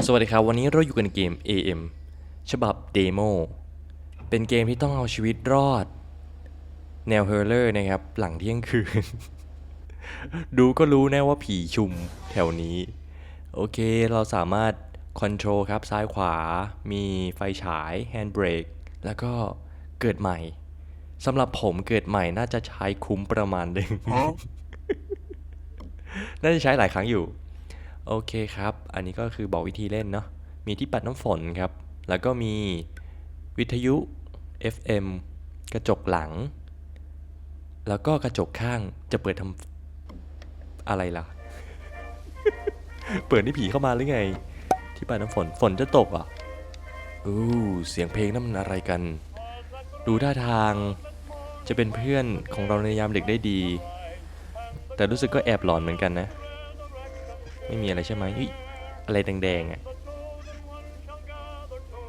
สวัสดีครับ วันนี้เราอยู่กันเกม AM ฉบับเดโมเป็นเกมที่ต้องเอาชีวิตรอด แนวเฮอร์เลอร์นะครับ หลังเที่ยงคืน ดูก็รู้แน่ว่าผีชุมแถวนี้ โอเคเราสามารถคอนโทรลครับ ซ้ายขวา มีไฟฉายแฮนด์เบรกแล้วก็เกิดใหม่สำหรับผมเกิดใหม่น่าจะใช้คุ้มประมาณหนึ่งน่าจะใช้หลายครั้งอยู่ โอเคครับ อันนี้ก็คือบอกวิธีเล่นเนาะ มีที่ปัดน้ำฝนครับ แล้วก็มีวิทยุ FM กระจกหลัง แล้วก็กระจกข้างจะเปิดทำอะไรล่ะ เปิดให้ผีเข้ามาหรือไง ที่ปัดน้ำฝน ฝนจะตกอะอู้เสียงเพลงนั่นมันอะไรกัน ดูท่าทางจะเป็นเพื่อนของเราในยามเดึกได้ดี แต่รู้สึกก็แอบหลอนเหมือนกันนะ ไม่มีอะไรใช่ไหมเฮ้ยอะไรแดงๆอะ่ะ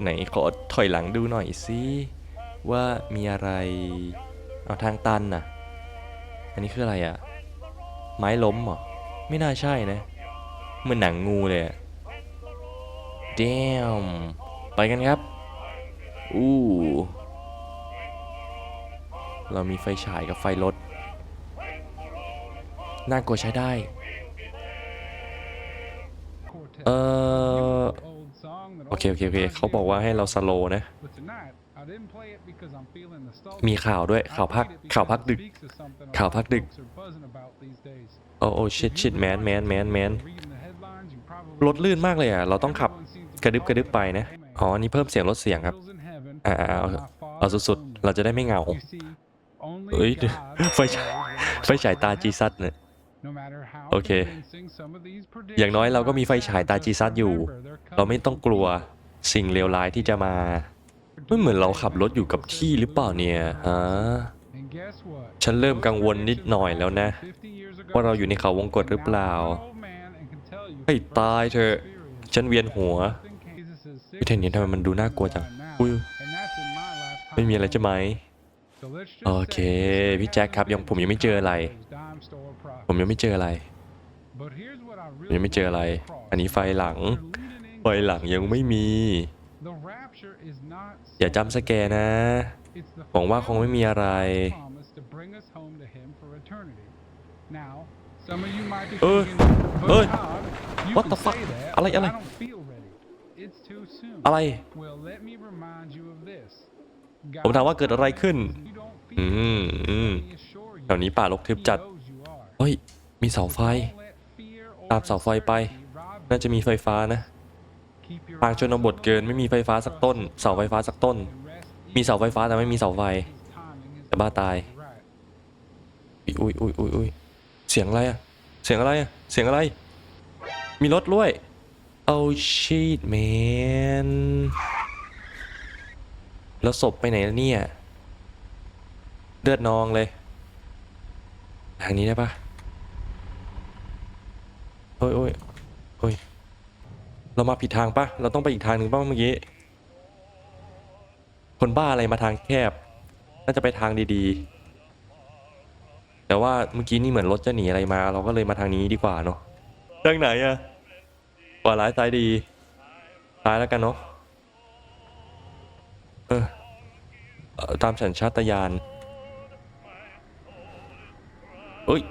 ไหนขอถอยหลังดูหน่อยสิว่ามีอะไรเอาทางตันน่ะ อันนี้คืออะไรอะ่ะ ไม้ล้มเหรอ ไม่น่าใช่นะเหมือนหนังงูเลยอะเดมไปกันครับ อู้ เรามีไฟฉายกับไฟรถ น่ากลัวใช้ได้ เออโอเคโอเคโอเคเขาบอกว่าให้เราสโลนะ มีข่าวด้วยข่าวพักข่าวพักดึก ข่าวพักดึก โอ้โอ้ชิดชิดแมนแมนแมนแมนรถลื่นมากเลยอะ เราต้องขับกระดึบกระดึบไปนะ อ๋อ นี่เพิ่มเสียงลดเสียงครับ อ่าเอาเอาสุดๆ เราจะได้ไม่เหงาเฮ้ยไฟฉายไฟฉายตาจีซัดเนี่ย โอเค อย่างน้อยเราก็มีไฟฉายตาจีซัดอยู่ เราไม่ต้องกลัวสิ่งเลวร้ายที่จะมาไม่เหมือนเราขับรถอยู่กับที่หรือเปล่าเนี่ยฮะฉันเริ่มกังวลนิดหน่อยแล้วนะ ว่าเราอยู่ในเขาวงกตหรือเปล่า ให้ตายเถอะฉันเวียนหัววิธีนี้ทำไมมันดูน่ากลัวจังอุ้อุ้ยยไม่ไม่มีมีอะอะไรไรใช่ไหม โอโอเคเค พี่แจ็คครับยังผมยังไม่เจออะไร ผมยังไม่เจออะไรยังไม่เจออะไร อันนี้ไฟหลัง ไฟหลังยังไม่มี อย่าจำสแกนะ หวังว่าคงไม่มีอะไร เออเอ้เอ้ยย What What the the fuck อะไรอะไร อะไร ผมถามว่าเกิดอะไรขึ้น อือืมอือืมแถวนี้ป่ารกทึบจัด ฮ้ย มีเสาไฟ ตามเสาไฟไป น่าจะมีไฟฟ้านะทางชนบทเกินไม่มีไฟฟ้าสักต้น เสาไฟฟ้าสักต้น มีเสาไฟฟ้าแต่ไม่มีเสาไฟจะบ้าตายอุ้ยอุ้ยอุ้ยอุ้ยเสียงอะไรอะเสียงอะไรอะเสียงอะไร มีรถด้วย เอาชีตแมนแล้วศพไปไหนแล้วเนี่ย เลือดนองเลย ทางนี้ได้ปะ อ้ยโอ้ยโอ้ยเรามาผิดทางปะเราต้องไปอีกทางหนึ่งป่ะเมื่อกี้ คนบ้าอะไรมาทางแคบ น่าจะไปทางดีๆ แต่ว่าเมื่อกี้นี่เหมือนรถจะหนีอะไรมา เราก็เลยมาทางนี้ดีกว่าเนาะทางไหนอะขวาร้ายซ้ายดี ซ้ายแล้วกันเนาะ เออเอ่อตามสัญชาตญาณเอ้ย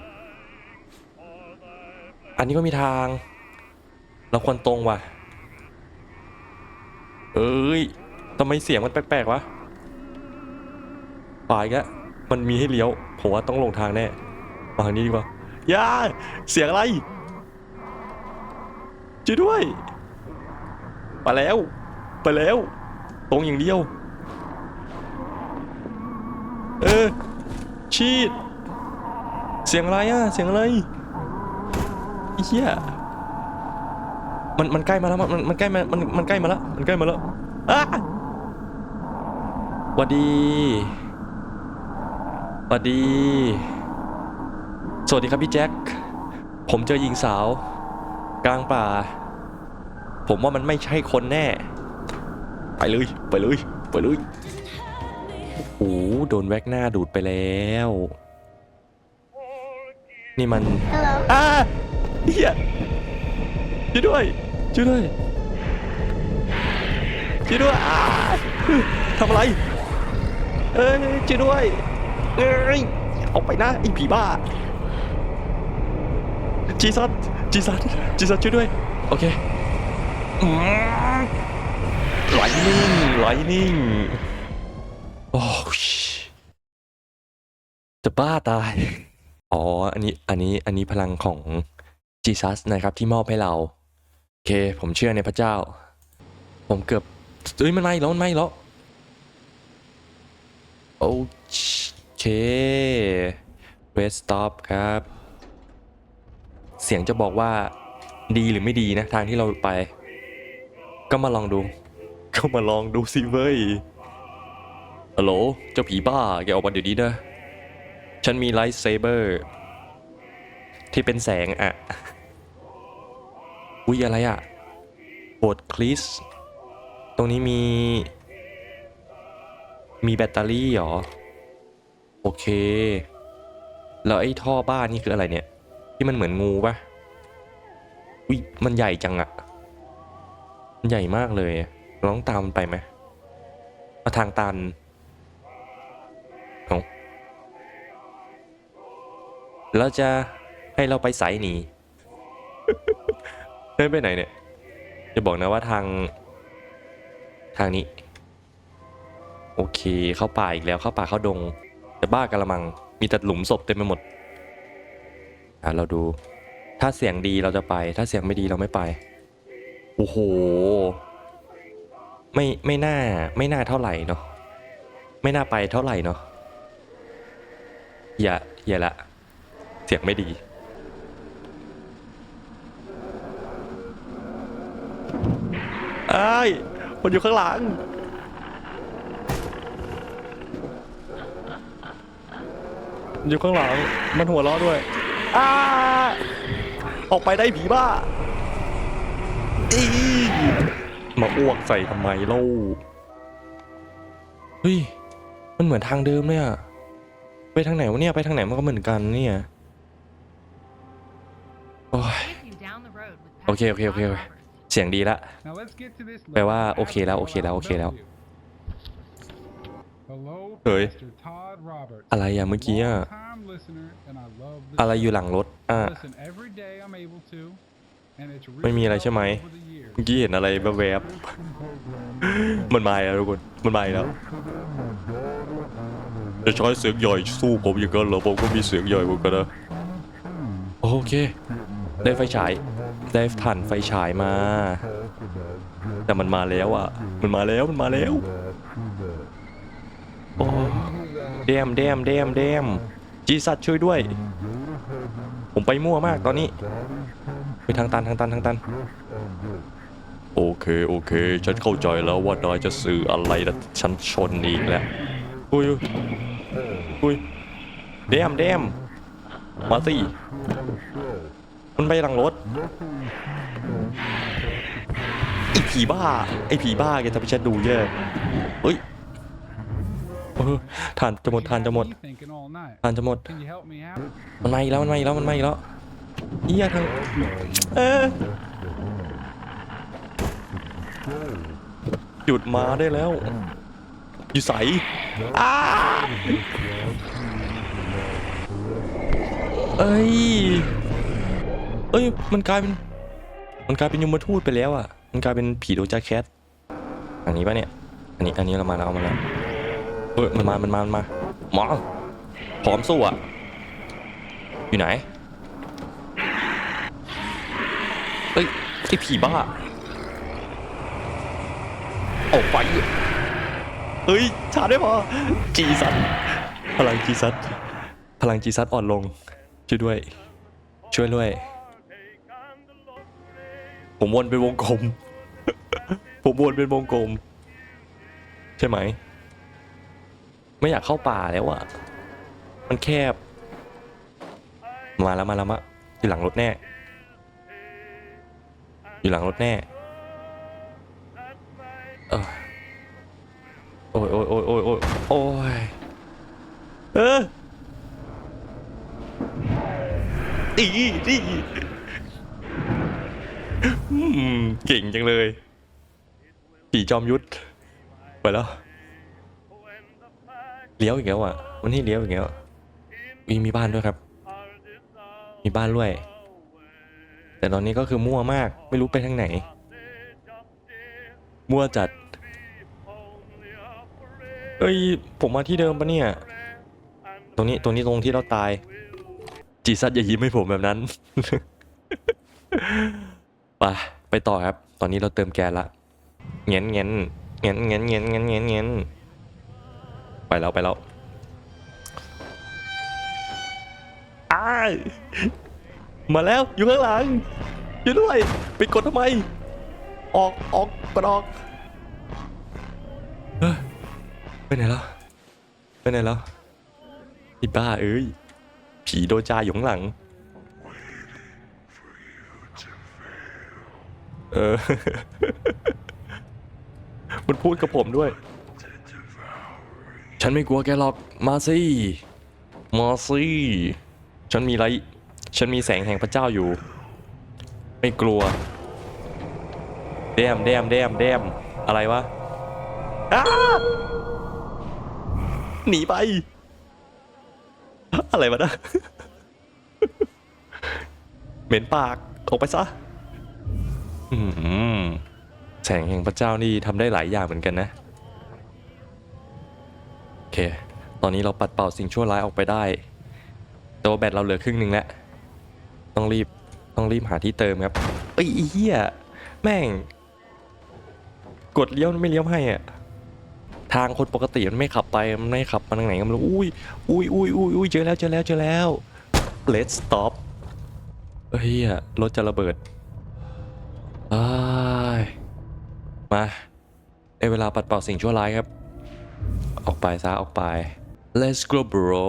อันนี้ก็มีทาง เราควรตรงว่ะ เอ้ยทำไมเสียงมันแปลกๆวะป่ายกะมันมีให้เลี้ยว ผมว่าต้องลงทางแน่ มาทางนี้ดีกว่าย่าเสียงอะไรช่วยด้วย ไปแล้ว ไปแล้ว ตรงอย่างเดียว เออชีดเสียงอะไรอะเสียงอะไร เหี้ยมันมันใกล้มาแล้วมันมันมันใกล้มามันมันใกล้มาแล้วมันใกล้มาแล้วอะหวัดดีหวัดดี สวัสดีครับพี่แจ็ค ผมเจอหญิงสาว กลางป่า ผมว่ามันไม่ใช่คนแน่ ไปเลย ไปเลย ไปเลย โอ้โหโดนแว็กหน้าดูดไปแล้ว นี่มัน Hello. อ่า เฮียช่วยด้วยช่วยด้วยช่วยด้วยอ้าทำอะไร เอ้ยช่วยด้วยเอ้ยออกไปนะไอ้ผีบ้าจีซัสจีซัสจีซัสช่วยด้วย โอเคไหลนิ่งไหลนิ่งโอ้ชจะบ้าตาย อ๋อ อันนี้ อันนี้ อันนี้พลังของ จีซัสนะครับที่มอบให้เรา โอเค ผมเชื่อในพระเจ้า ผมเกือบเอ้ยมันไม่แล้วมันไม่แล้วโอเคเวสต็อปครับ เสียงจะบอกว่าดีหรือไม่ดีนะ ทางที่เราไป ก็มาลองดู ก็มาลองดูสิเว้ยฮัลโหลเจ้าผีบ้า แกออกมาเดี๋ยวนี้นะ ฉันมีไลท์เซเบอร์ ที่เป็นแสงอะ อุ้ยอะไรอะโบดคลิส ตรงนี้มี มีแบตเตอรี่เหรอ โอเค แล้วไอ้ท่อบ้านนี่คืออะไรเนี่ย ที่มันเหมือนงูปะอุ้ยมันใหญ่จังอะมันใหญ่มากเลยเราต้องตามมันไปไหมมาทางตันเอาแล้วจะให้เราไปสายหนี เดินไปไหนเนี่ยจะบอกนะว่าทาง ทางนี้ โอเค เข้าป่าอีกแล้วเข้าป่าเข้าดง แต่บ้ากะละมัง มีแต่หลุมศพเต็มไปหมดอะเราดู ถ้าเสียงดีเราจะไป ถ้าเสียงไม่ดีเราไม่ไปโอ้โหไม่ไม่น่าไม่น่าเท่าไหร่เนาะไม่น่าไปเท่าไหร่เนาะอย่าอย่าละ เสียงไม่ดี ไอ้ยมันอยู่ข้างหลัง อยู่ข้างหลัง มันหัวเราะด้วยอ้าออกไปได้ผีบ้าอีมาอ้วกใส่ทำไมเล่าเฮ้ย มันเหมือนทางเดิมเลยอะไปทางไหนวะเนี่ย ไปทางไหนมันก็เหมือนกันเนี่ย โอ้ย โอเค โอเค โอเค เคเสียงดีละ Now let's get to this แปลว่า level โอเคแล้วโอเคแล้วโอเคแล้ว Hello เฮ้ย Pastor Todd Roberts อะไรอะเมื่อกี้อะ Long-time listener, and I love the อะไร show. อยู่หลังรถอะ Listen every day I'm able to, and it's ไม่มีอะไรใช่ไหม really over the years. เมื่อกี้เห็นอะไรแวบๆมันมาแล้วทุกคนมันมาอีกแล้วจะใช้เสียงใหญ่สู้ผมอย่างนั้นเหรอผมก็มีเสียงใหญ่เหมือนกันนะโอเค ได้ไฟฉาย ได้ผ่านไฟฉายมา แต่มันมาแล้วอะ มันมาแล้วมันมาแล้วโอ้เดมเดมเดมเดมจีสัตช่วยด้วย ผมไปมั่วมากตอนนี้ ไปทางตันทางตันทางตัน โอเคโอเค ฉันเข้าใจแล้วว่านายจะสื่ออะไรนะฉันชนอีกแล้วอุ้ยอุ้ยอุ้ยเดมเดมมาสิ มันไปหลังรถไอผีบ้า ไอผีบ้าแกทำให้ฉันดูแย่เฮ้ยทานจะหมดทานจะหมดทานจะหมด มันมาอีกแล้วมันมาอีกแล้วมันมาอีกแล้วเฮียทางเออหยุดมาได้แล้ว อยู่ใสอ้าเอ้ย เอ้ย มันกลายเป็น มันกลายเป็นยมทูตไปแล้วอะ มันกลายเป็นผีโดจาแคทอันนี้ปะเนี่ย อันนี้ อันนี้เรามาแล้วมาแล้วเฮ้ย มันมา มันมา มันมา หมอพร้อมสู้อะ อยู่ไหน เฮ้ยไอผีบ้าออกไปเฮ้ย ชาได้พอ จีซัดพลังจีซัดพลังจีซัดอ่อนลง ช่วยด้วย ช่วยด้วย ผมวนเป็นวงกลม ผมวนเป็นวงกลม ใช่ไหม ไม่อยากเข้าป่าแล้วอะมันแคบ มาแล้วมาแล้วมาอยู่หลังรถแน่ อยู่หลังรถแน่เออโอ้ยโอ้ยโอ้ยโอ้ยโอ้ยโอ้ยเออดีดี อืมเก่งจังเลยผีจอมยุทธไปแล้วเลี้ยวอีกแล้วอะ วันนี้เลี้ยวอีกแล้วมีมีบ้านด้วยครับ มีบ้านด้วย แต่ตอนนี้ก็คือมั่วมาก ไม่รู้ไปทางไหน มั่วจัดเอ้ย ผมมาที่เดิมปะเนี่ย ตรงนี้ ตรงนี้ตรงที่เราตาย จีซัดอย่ายิ้มให้ผมแบบนั้น ไปไปต่อครับ ตอนนี้เราเติมแก๊สละเงี้ยนเงี้ยนเงี้ยนเงี้ยนเงี้ยนเงี้ยนเงี้ยนเงี้ยนไปแล้วไปแล้วอ้ามาแล้วอยู่ข้างหลังอยู่ด้วยไปกดทำไม ออกออกกดออกเอ้ยไปไหนแล้วไปไหนแล้วอ้บ้าเอ้ยผีโดจาอยู่ข้างหลัง เออ มันพูดกับผมด้วย ฉันไม่กลัวแกหรอก มาสิ มาสิ ฉันมีไร ฉันมีแสงแห่งพระเจ้าอยู่ ไม่กลัว แดมแดมแดมแดมอะไรวะหนีไป อะไรวะนะ เหม็นปาก ออกไปซะ แสงแห่งพระเจ้านี่ทำได้หลายอย่างเหมือนกันนะ โอเค ตอนนี้เราปัดเป่าสิ่งชั่วร้ายออกไปได้แต่ว่าแบตเราเหลือครึ่งหนึ่งแล้ว ต้องรีบ ต้องรีบหาที่เติมครับไอ้เฮียแม่ง กดเลี้ยวไม่เลี้ยวให้อะทางคนปกติมันไม่ขับไป มันไม่ขับมาทางไหนก็ไม่รู้ อุ้ย อุ้ยอุ้ยอุ้ยอุ้ยเจอแล้ว เจอแล้ว เจอแล้ว let's stop เฮ้ยรถจะระเบิด มาในเวลาปัดเป่าสิ่งชั่วร้ายครับ ออกไปซะออกไป let's go bro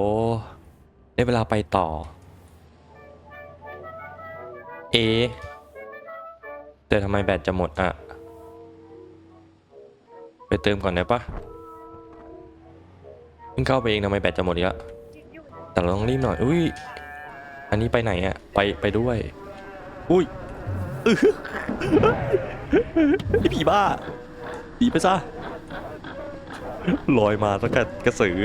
ได้เวลาไปต่อ เอ แต่ทำไมแบตจะหมดอะไปเติมก่อนได้ปะเพิ่งเข้าไปเองทำไมแบตจะหมดอีกแล้วแต่เราต้องรีบหน่อย อุ้ย อันนี้ไปไหนอะไปไปด้วย อุ้ย ไอผีบ้าผีไปซะลอยมาแล้วกันกระสือ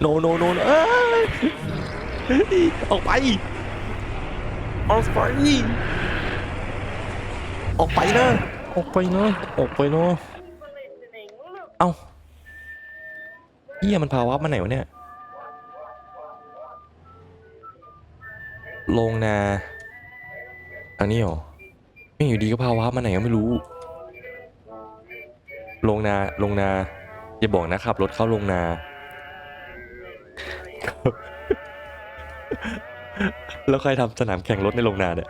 โนโนโนเอ้ยออกไป ออกไป ออกไปนะออกไปนะออกไปนะเอ้าเฮียมันพาวับมาไหนวะเนี่ย ลงนา อันนี้เหรอไม่อยู่ดีก็พาวามาไหนก็ไม่รู้ ลงนาลงนา อย่าบอกนะขับรถเข้าลงนา แล้วใครทำสนามแข่งรถในลงนาเนี่ย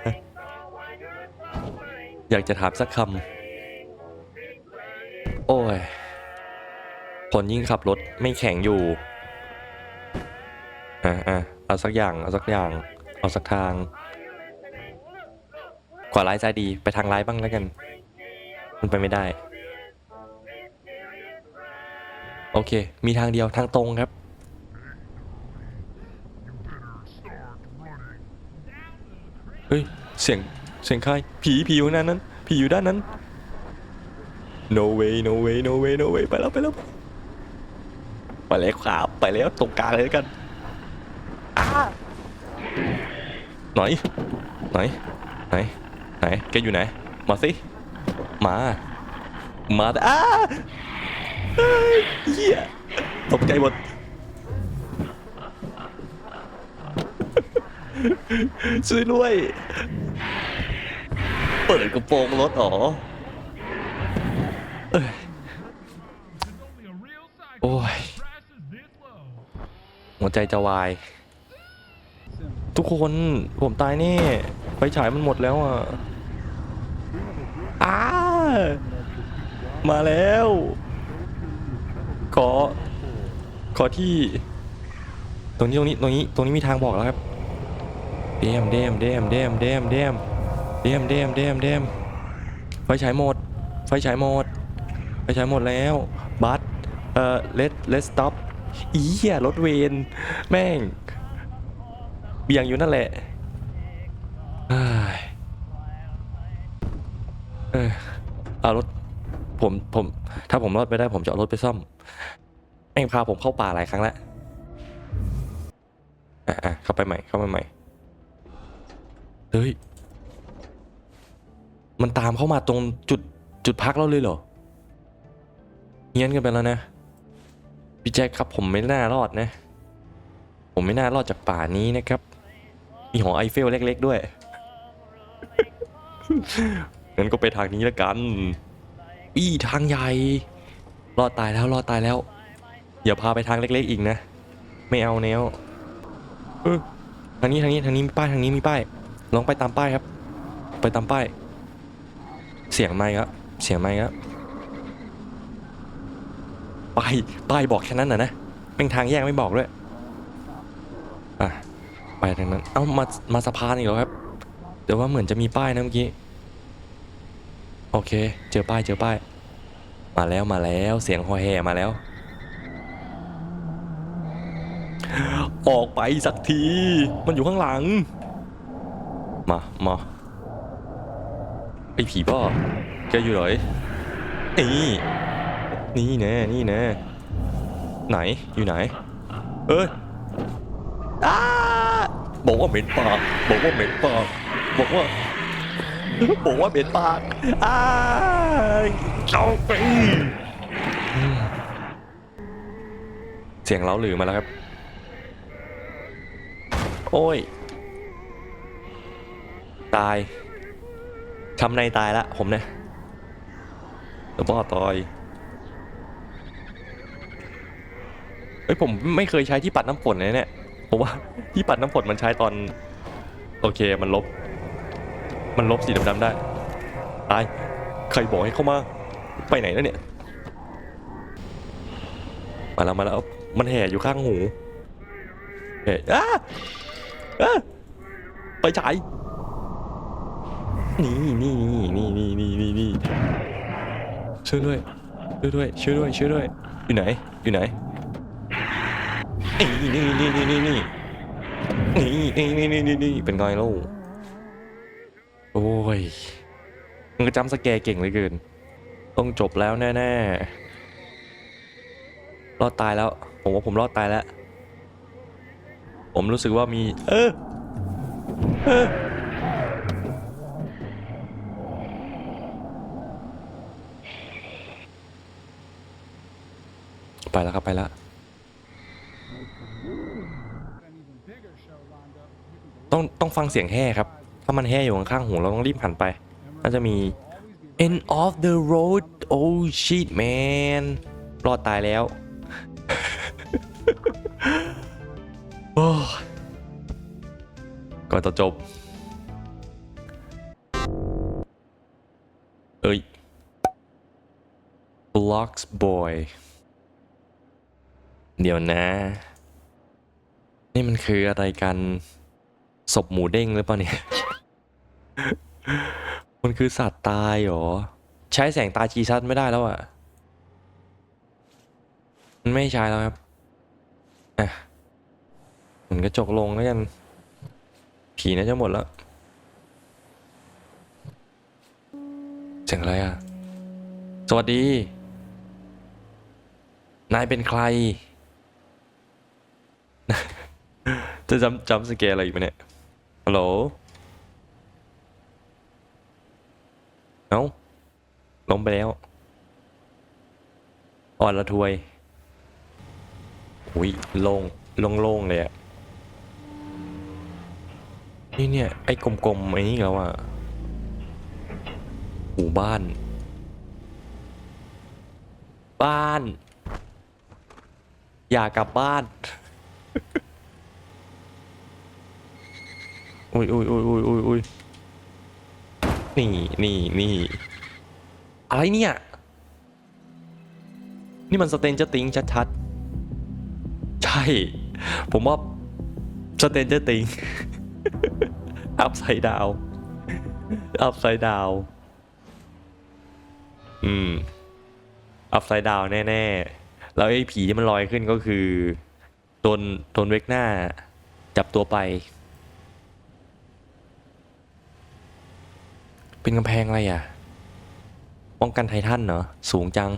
อยากจะถามสักคำโอ้ยคนยิ่งขับรถไม่แข่งอยู่อะอะเอาสักอย่าง เอาสักอย่าง เอาสักทาง ขวาร้ายซ้ายดีไปทางร้ายบ้างแล้วกัน มันไปไม่ได้ โอเค มีทางเดียวทางตรงครับ เฮ้ย เสียงเสียงใครผีผีอยู่ด้านนั้นผีอยู่ด้านนั้น no way no way no way no way ไปแล้วไปแล้วไปแล้วครับไปแล้วตรงกลางเลยแล้วกันอ้าไหนไหนไหน ไหนแกอยู่ไหน มาสิ มา มาแต่อ้าเฮียตกใจหมดช่วยด้วย เปิดกระโปรงรถอ๋อโอ้ย หัวใจจะวาย ทุกคนผมตายแน่ไฟฉายมันหมดแล้วอะ อ้ามาแล้ว ขอ ขอที่ ตรงนี้ตรงนี้ตรงนี้ตรงนี้มีทางบอกแล้วครับเดมเดมเดมเดมเดมเดมเดมเดมเดมเดมไฟฉายหมด ไฟฉายหมด ไฟฉายหมดแล้วบัสเอ่อ let let stop อีเหี้ยรถเวนแม่ง เบี่ยงอยู่นั่นแหละ เอออเอารถผมผม ถ้าผมรอดไปได้ผมจะเอารถไปซ่อมแม่งพาผมเข้าป่าหลายครั้งแล้วอะอะเข้าไปใหม่เข้าไปใหม่เฮ้ยมันตามเข้ามาตรงจุดจุดพักเราเลยเหรอเงี้ยนกันไปแล้วนะพี่แจ็คครับผมไม่น่ารอดนะ ผมไม่น่ารอดจากป่านี้นะครับ มีหอไอเฟลเล็ก ๆ ด้วย งั้นก็ไปทางนี้แล้วกันอีทางใหญ่ รอดตายแล้วรอดตายแล้ว อย่าพาไปทางเล็ก ๆ อีกนะ ไม่เอาแนวเออทางนี้ทางนี้ทางนี้มีป้ายทางนี้มีป้าย ลองไปตามป้ายครับ ไปตามป้าย เสียงไม้ครับ เสียงไม้ครับป้ายป้ายบอกแค่นั้นนะนะเป็นทางแยกไม่บอกด้วยอะไปทางนั้น เอ้ามามาสะพานอีกแล้วครับเดี๋ยวว่าเหมือนจะมีป้ายนะเมื่อกี้ โอเค เจอป้ายเจอป้าย มาแล้วมาแล้วเสียงฮอแห่มาแล้ว ออกไปสักที มันอยู่ข้างหลัง มามาไอผีบ้าแกอยู่ไหนนี่นี่แน่นี่แน่ไหนอยู่ไหน เอ้ยอบอกว่าเหม็นปากบอกว่าเหม็นปากบอกว่า บอกว่าเหม็นปากอ้าเอาไปอืมเสียงเล้าหลือมาแล้วครับ โอ้ย ตายทำในตายละผมเนี่ยเดี๋ยวพ่อตายเฮ้ยผมไม่เคยใช้ที่ปัดน้ำฝนเลยเนี่ย ผมว่าที่ปัดน้ำฝนมันใช้ตอน โอเคมันลบ มันลบสีดำๆได้ตายใครบอกให้เข้ามา ไปไหนแล้วเนี่ย มาแล้วมาแล้ว มันแห่อยู่ข้างหูแห่อ้าอ้าไปฉายนี่นี่นี่นี่นี่นี่นี่ช่วยด้วยช่วยด้วยช่วยด้วยช่วยด้วย อยู่ไหน อยู่ไหนนี่นี่นี่นี่นี่นี่นี่นี่นี่นี่เป็นไงลูก ยมันก็จำสแกเก่งเลยเกิน ต้องจบแล้วแน่ๆ รอดตายแล้ว ผมว่าผมรอดตายแล้ว ผมรู้สึกว่ามี เออเออไปแล้วครับไปแล้ว ต้องต้องฟังเสียงแห่ครับ ถ้ามันแห่อยู่ข้างๆหูเราต้องรีบหันไปน่าจะมี end of the road oh shit man รอดตายแล้วก่อนจะจบ เอ้ย blocks boy เดี๋ยวนะ นี่มันคืออะไรกัน ศพหมูเด้งหรือเปล่าเนี่ย มันคือสัตว์ตายเหรอ ใช้แสงตาจีซัดไม่ได้แล้วอะ มันไม่ใช้แล้วครับอะหมุนกระจกลงแล้วกัน ผีน่าจะหมดแล้วเสียงอะไรอะ สวัสดี นายเป็นใคร จะจำจำสเกลอะไรอีกไหมเนี่ย ฮัลโหล เอ้าลงไปแล้ว อ่อนละทวยอุ้ยโลงโล่งเลยอะนี่เนี่ย ไอ้กลมๆไอ้นี่แล้วอะหมู่บ้าน บ้าน อยากกลับบ้าน อุ้ยอุ้ยอุ้ยอุ้ยอุ้ยอุ้ยนี่นี่นี่อะไรเนี่ย นี่มันสเตนเจอร์ติงชัดๆ ใช่ ผมว่าสเตนเจอร์ติงอัพไซด์ดาวอัพไซด์ดาวอืมอัพไซด์ดาวแน่ๆ แล้วไอ้ผีที่มันลอยขึ้นก็คือโดนโดนเวกหน้า จับตัวไป เป็นกำแพงอะไรอะ ป้องกันไททันเหรอ สูงจัง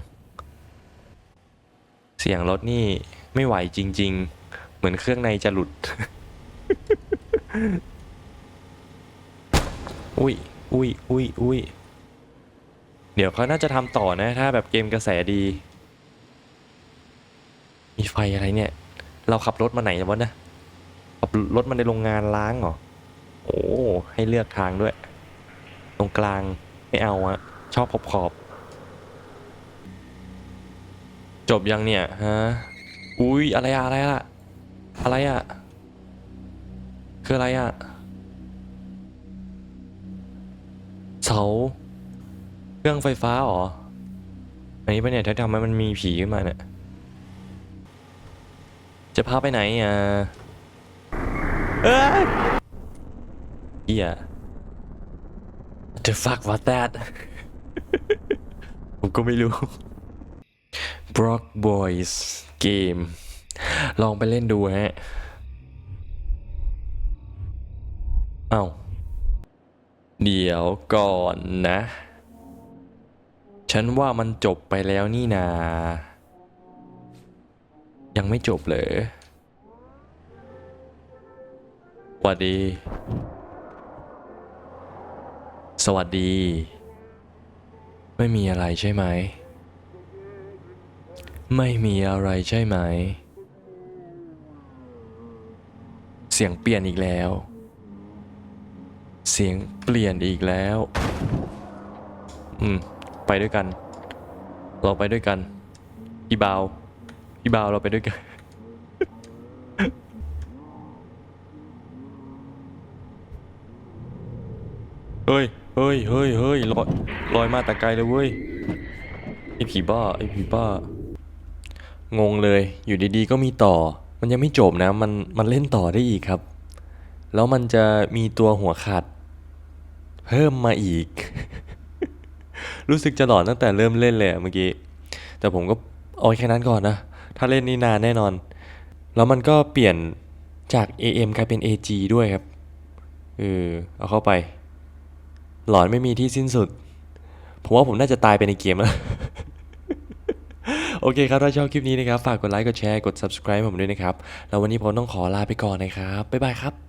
เสียงรถนี่ไม่ไหวจริง ๆ เหมือนเครื่องในจะหลุด อุ้ยอุ้ยอุ้ยอุ้ยเดี๋ยวเขาน่าจะทำต่อนะ ถ้าแบบเกมกระแสดี มีไฟอะไรเนี่ย เราขับรถมาไหนวะนะขับรถมาในโรงงานล้างเหรอ โอ้ ให้เลือกทางด้วย ตรงกลางไม่เอาอะชอบขอบขอบ จบยังเนี่ยฮะอุ้ยอะไรอะอะไรอะอะไรอะคืออะไรอะเสาเครื่องไฟฟ้าหรออันนี้ปะเนี่ยถ้าทำให้มันมีผีขึ้นมาเนี่ยจะพาไปไหนอะเอ้ยเฮีย The fuck was that ผมก็ไม่รู้ Brock Boys เกมลองไปเล่นดูฮะ เอ้า เดี๋ยวก่อนนะ ฉันว่ามันจบไปแล้วนี่นา ยังไม่จบเลยสวัสดี สวัสดี ไม่มีอะไรใช่ไหม ไม่มีอะไรใช่ไหม เสียงเปลี่ยนอีกแล้ว เสียงเปลี่ยนอีกแล้ว อืม ไปด้วยกัน เราไปด้วยกันพี่บาวพี่บาวเราไปด้วยกันเฮ้ย เฮ้ยเฮ้ยเฮ้ยลอยลอยมาแต่ไกลเลยเว้ยไอผีบ้าไอผีบ้างงเลยอยู่ดีๆก็มีต่อ มันยังไม่จบนะมันมันเล่นต่อได้อีกครับ แล้วมันจะมีตัวหัวขาดเพิ่มมาอีก รู้สึกจะหลอนตั้งแต่เริ่มเล่นเลยเมื่อกี้ แต่ผมก็เอาแค่นั้นก่อนนะ ถ้าเล่นนี่นานแน่นอน แล้วมันก็เปลี่ยนจาก AM กลายเป็น AG ด้วยครับเออเอาเข้าไป หลอนไม่มีที่สิ้นสุด ผมว่าผมน่าจะตายไปในเกมแล้ว โอเคครับ ถ้าชอบคลิปนี้นะครับ ฝากกดไลค์ กดแชร์ กด subscribe ผมด้วยนะครับ แล้ววันนี้ผมต้องขอลาไปก่อนนะครับ บ๊ายบายครับ